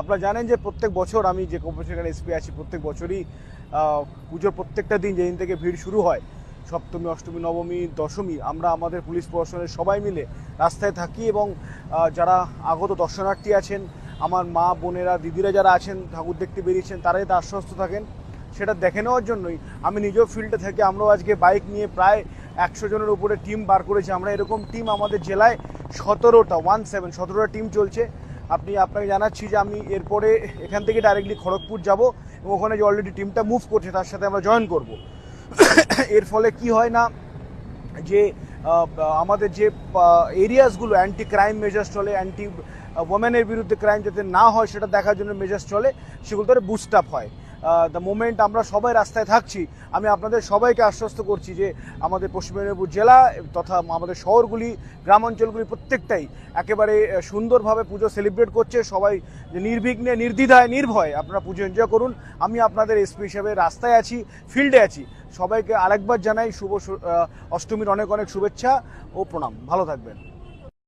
আপনারা জানেন যে প্রত্যেক বছর আমি যে কর্পোরেশন এসপি আছি, প্রত্যেক বছরই পুজোর প্রত্যেকটা দিন যেদিন থেকে ভিড় শুরু হয়, সপ্তমী, অষ্টমী, নবমী, দশমী, আমরা আমাদের পুলিশ প্রশাসনের সবাই মিলে রাস্তায় থাকি এবং যারা আগত দর্শনার্থী আছেন, আমার মা, বোনেরা, দিদিরা যারা আছেন, ঠাকুর দেখতে বেরিয়েছেন, তারাই তা আশ্বস্ত থাকেন। সেটা দেখে নেওয়ার জন্যই আমি নিজেও ফিল্ডে থেকে আমরাও আজকে বাইক নিয়ে প্রায় একশো জনের উপরে টিম বার করেছি। আমরা এরকম টিম আমাদের জেলায় সতেরোটা ওয়ান সেভেন সতেরোটা টিম চলছে। আপনি, আপনাকে জানাচ্ছি যে আমি এরপরে এখান থেকে ডাইরেক্টলি খড়গপুর যাব এবং ওখানে যে অলরেডি টিমটা মুভ করছে, তার সাথে আমরা জয়েন করব। এর ফলে কি হয় না যে আমাদের যে এরিয়াসগুলো অ্যান্টি ক্রাইম মেজার্স চলে অ্যান্টি ওমেনের বিরুদ্ধে ক্রাইম যাতে না হয়, সেটা দেখার জন্য মেজার্স চলে সেগুলো ধরে বুস্ট আপ হয়। দ্য মোমেন্ট আমরা সবাই রাস্তায় থাকছি, আমি আপনাদের সবাইকে আশ্বস্ত করছি যে আমাদের পশ্চিম মেদিনীপুর জেলা তথা আমাদের শহরগুলি, গ্রামাঞ্চলগুলি প্রত্যেকটাই একেবারে সুন্দরভাবে পুজো সেলিব্রেট করছে। সবাই নির্বিঘ্নে, নির্দ্বিধায়, নির্ভয়ে আপনারা পুজো এনজয় করুন। আমি আপনাদের এসপি হিসেবে রাস্তায় আছি ফিল্ডে আছি। সবাইকে আরেকবার জানাই শুভ অষ্টমীর অনেক অনেক শুভেচ্ছা ও প্রণাম। ভালো থাকবেন।